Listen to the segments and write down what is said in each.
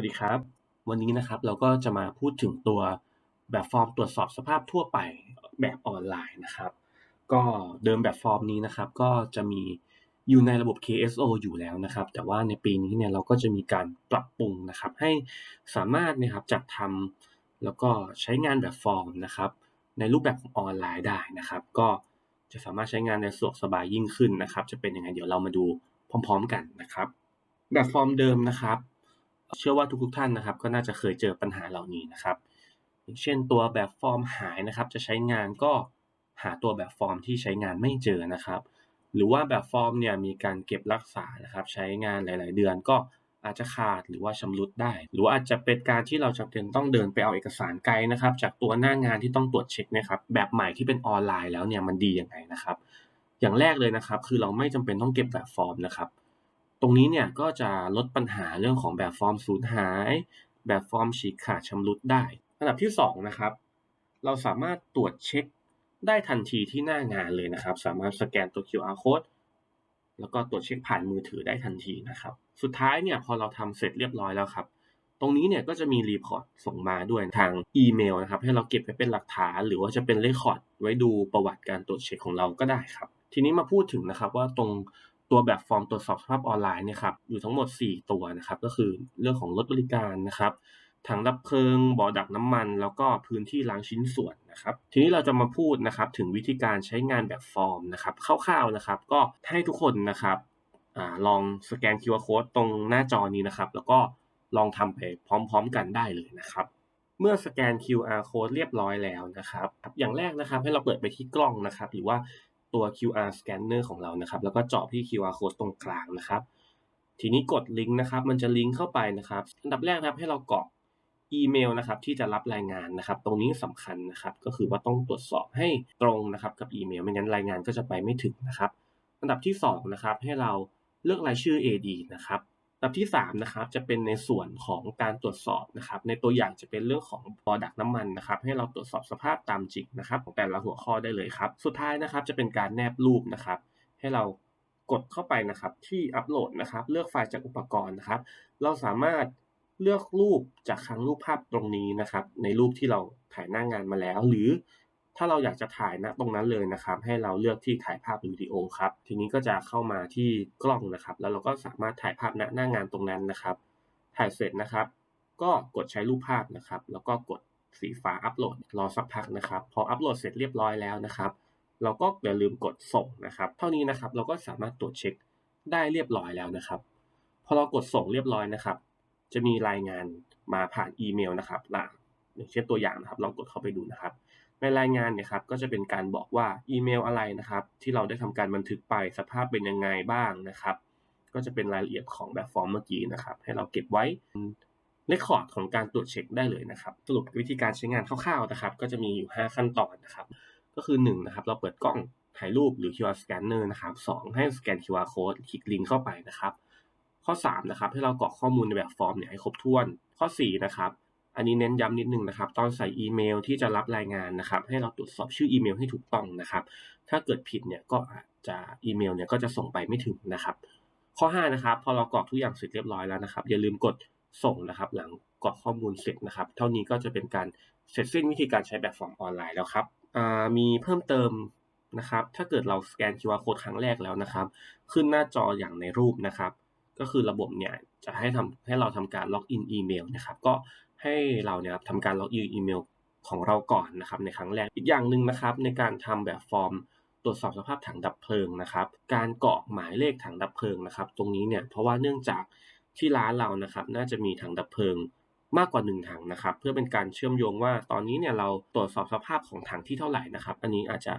วัสดีครับ วันนี้นะครับเราก็จะมาพูดถึงตัวแบบฟอร์มตรวจสอบสภาพทั่วไปแบบออนไลน์นะครับ ก็เดิมแบบฟอร์มนี้นะครับก็จะมีอยู่ในระบบ KSO อยู่แล้วนะครับ แต่ว่าในปีนี้เนี่ยเราก็จะมีการปรับปรุงนะครับ ให้สามารถนะครับจัดทำแล้วก็ใช้งานแบบฟอร์มนะครับ ในรูปแบบของออนไลน์ได้นะครับ ก็จะสามารถใช้งานในสะดวกสบายยิ่งขึ้นนะครับ จะเป็นยังไงเดี๋ยวเรามาดูพร้อม ๆ กันนะครับ แบบฟอร์มเดิมนะครับ เชื่อว่าทุกๆท่านนะครับ ก็น่าจะเคยเจอปัญหาเหล่านี้นะครับอย่างเช่นตัวแบบฟอร์มหายนะครับ จะใช้งานก็หาตัวแบบฟอร์มที่ใช้งานไม่เจอนะครับ หรือว่าแบบฟอร์มเนี่ยมีการเก็บรักษานะครับ ใช้งานหลาย ๆ เดือนก็อาจจะขาดหรือว่าชำรุดได้ หรือว่าอาจจะเป็นการที่เราจำเป็นต้องเดินไปเอาเอกสารไกลนะครับ จากตัวหน้างานที่ต้องตรวจเช็คนะครับแบบใหม่ที่เป็นออนไลน์แล้วเนี่ยมันดียังไงนะครับ อย่างแรกเลยนะครับ คือเราไม่จำเป็นต้องเก็บแบบฟอร์มนะครับ ตรงนี้เนี่ยก็จะลดปัญหาเรื่องของแบบฟอร์มสูญหาย แบบฟอร์มฉีกขาดชำรุดได้ อันดับที่2นะครับ เราสามารถตรวจเช็คได้ทันทีที่หน้างานเลยนะครับ สามารถสแกนตัว QR code แล้วก็ตรวจเช็คผ่านมือถือได้ทันทีนะครับ สุดท้ายเนี่ยพอเราทำเสร็จเรียบร้อยแล้วครับ ตรงนี้เนี่ยก็จะมีรีพอร์ตส่งมาด้วยทางอีเมลนะครับ ให้เราเก็บไว้เป็นหลักฐาน หรือว่าจะเป็นเรคคอร์ดไว้ดูประวัติการตรวจเช็คของเราก็ได้ครับ ทีนี้มาพูดถึงนะครับว่าตรง ตัวแบบฟอร์มตรวจสอบสภาพออนไลน์เนี่ยครับอยู่ทั้งหมด 4 ตัวนะครับก็คือเรื่องของรถบริการนะครับถังดับเพลิงบ่อดักน้ำมัน แล้วก็พื้นที่ล้างชิ้นส่วนนะครับ ทีนี้เราจะมาพูดนะครับถึงวิธีการใช้งานแบบฟอร์มนะครับคร่าวๆนะครับ ก็ให้ทุกคนนะครับอลองสแกน QR code ตรงหน้าจอนี้นะครับ แล้วก็ลองทำไปพร้อมๆกันได้เลยนะครับ เมื่อสแกน QR code เรียบร้อยแล้วนะครับ อย่างแรกนะครับให้เราเปิดไปที่กล้องนะครับ หรือว่า ตัว QR scanner ของเรานะครับ แล้วก็เจาะที่ QR code ตรงกลางนะครับ ทีนี้กดลิงก์นะครับ มันจะลิงก์เข้าไปนะครับ อันดับแรกนะครับให้เรากรอกอีเมลนะครับที่จะรับรายงานนะครับ ตรงนี้สำคัญนะครับ ก็คือว่าต้องตรวจสอบให้ตรงนะครับ กับอีเมลไม่งั้นรายงานก็จะไปไม่ถึงนะครับ อันดับที่2นะครับให้เราเลือกรายชื่อ AD นะครับ อันดับที่3นะครับจะเป็นในส่วนของการตรวจสอบนะครับในตัวอย่างจะเป็นเรื่องของบอดักน้ำมันนะครับให้เราตรวจสอบสภาพตามจริงนะครับของแต่ละหัวข้อได้เลยครับสุดท้ายนะครับจะเป็นการแนบรูปนะครับให้เรากดเข้าไปนะครับที่อัปโหลดนะครับเลือกไฟล์จากอุปกรณ์นะครับ เราสามารถเลือกรูปจากครั้งรูปภาพตรงนี้นะครับในรูปที่เราถ่ายหน้างานมาแล้ว หรือ ถ้าเราอยากจะถ่ายณตรงนั้นเลยนะครับ ให้เราเลือกที่ถ่ายภาพหรือวิดีโอครับ ทีนี้ก็จะเข้ามาที่กล้องนะครับ แล้วเราก็สามารถถ่ายภาพณหน้างานตรงนั้นนะครับ ถ่ายเสร็จนะครับ ก็กดใช้รูปภาพนะครับ แล้วก็กดสีฟ้าอัปโหลดรอสักพักนะครับ พออัปโหลดเสร็จเรียบร้อยแล้วนะครับ เราก็อย่าลืมกดส่งนะครับ เท่านี้นะครับเราก็สามารถตรวจเช็คได้เรียบร้อยแล้วนะครับ พอเรากดส่งเรียบร้อยนะครับ จะมีรายงานมาผ่านอีเมลนะครับล่ะอย่างเช่นตัวอย่างนะครับลองกดเข้าไปดูนะครับ ในรายงานเนี่ยครับก็จะเป็นการบอกว่าอีเมลอะไรนะครับ ที่เราได้ทำการบันทึกไปสภาพเป็นยังไงบ้างนะครับ ก็จะเป็นรายละเอียดของแบบฟอร์มเมื่อกี้นะครับ ให้เราเก็บไว้เรคคอร์ดของการตรวจเช็คได้เลยนะครับ สรุปวิธีการใช้งานคร่าวๆนะครับ ก็จะมีอยู่ 5 ขั้นตอนนะครับ ก็คือ1นะครับเราเปิดกล้องถ่ายรูปหรือ QR scanner นะครับ 2 ให้สแกน QR code คลิกลิงก์เข้าไปนะครับ ข้อ 3 นะครับ ให้เรากรอกข้อมูลในแบบฟอร์มเนี่ยให้ครบถ้วน ข้อ 4 นะครับ อันนี้เน้นย้ำนิดนึงนะครับ ตอนใส่อีเมลที่จะรับรายงานนะครับ ให้เราตรวจสอบชื่ออีเมลให้ถูกต้องนะครับ ถ้าเกิดผิดเนี่ยก็อาจจะอีเมลเนี่ยก็จะส่งไปไม่ถึงนะครับ ข้อ5นะครับ พอเรากรอกทุกอย่างเสร็จเรียบร้อยแล้วนะครับ อย่าลืมกดส่งนะครับ หลังกรอกข้อมูลเสร็จนะครับ เท่านี้ก็จะเป็นการเสร็จสิ้นวิธีการใช้แบบฟอร์มออนไลน์แล้วครับมีเพิ่มเติมนะครับ ถ้าเกิดเราสแกน QR code ครั้งแรกแล้วนะครับ ขึ้นหน้าจออย่างในรูปนะครับ ก็คือระบบเนี่ยจะให้ทำให้เราทำการล็อกอินอีเมลนะครับ ก็ ให้เราเนี่ยครับทำการล็อกอินอีเมลของเราก่อนนะครับในครั้งแรกอีกอย่างหนึ่งนะครับ ในการทำแบบฟอร์มตรวจสอบสภาพถังดับเพลิงนะครับ การกรอกหมายเลขถังดับเพลิงนะครับ ตรงนี้เนี่ยเพราะว่าเนื่องจากที่ร้านเรานะครับ น่าจะมีถังดับเพลิงมากกว่า 1 ถังนะครับ เพื่อเป็นการเชื่อมโยงว่าตอนนี้เนี่ยเราตรวจสอบสภาพของถังที่เท่าไหร่นะครับ อันนี้อาจจะ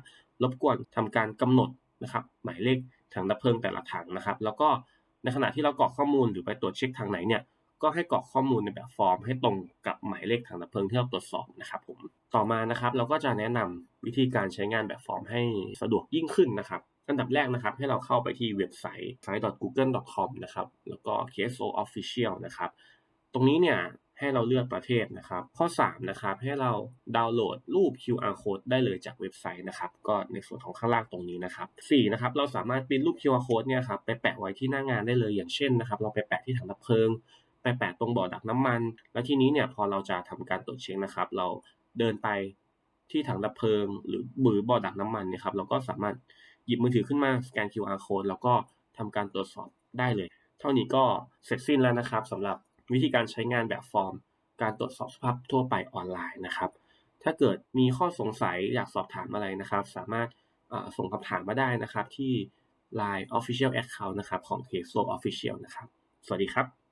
รบกวนทำการกำหนดนะครับ หมายเลขถังดับเพลิงแต่ละถังนะครับ แล้วก็ในขณะที่เรากรอกข้อมูลหรือไปตรวจเช็คทางไหนเนี่ย ก็ให้กรอกข้อมูลในแบบฟอร์ม ให้ตรงกับหมายเลขถังดับเพลิงที่เราตรวจสอบนะครับผมต่อมานะครับเราก็จะแนะนำวิธีการใช้งานแบบฟอร์มให้สะดวกยิ่งขึ้นนะครับอันดับแรกนะครับให้เราเข้าไปที่เว็บไซต์ site.google.com นะครับแล้วก็ KSO Official นะครับตรงนี้เนี่ยให้เราเลือกประเทศนะครับ ข้อ 3 นะครับ ให้เราดาวน์โหลดรูป QR code ได้เลยจากเว็บไซต์นะครับ ก็ในส่วนของข้างล่างตรงนี้นะครับ4นะครับ เราสามารถปริ้นรูป QR code เนี่ยครับไปแปะไว้ที่หน้างานได้เลย อย่างเช่นนะครับ เราไปแปะที่ถังดับเพลิง ไปแปะตรงบ่อดักน้ำมัน แล้วทีนี้เนี่ยพอเราจะทำการตรวจเช็คนะครับ เราเดินไปที่ถังดับเพลิง หรือหรือบ่อดักน้ำมันเนี่ยครับเราก็สามารถหยิบมือถือขึ้นมาสแกน QR code แล้วก็ทำการตรวจสอบได้เลย เท่านี้ก็เสร็จสิ้นแล้วนะครับสำหรับวิธีการใช้งานแบบฟอร์ม การตรวจสอบสภาพทั่วไปออนไลน์นะครับ ถ้าเกิดมีข้อสงสัยอยากสอบถามอะไรนะครับ สามารถส่งคำถามมาได้นะครับที่ Line Official Account นะครับของ k s o Official นะครับ สวัสดีครับ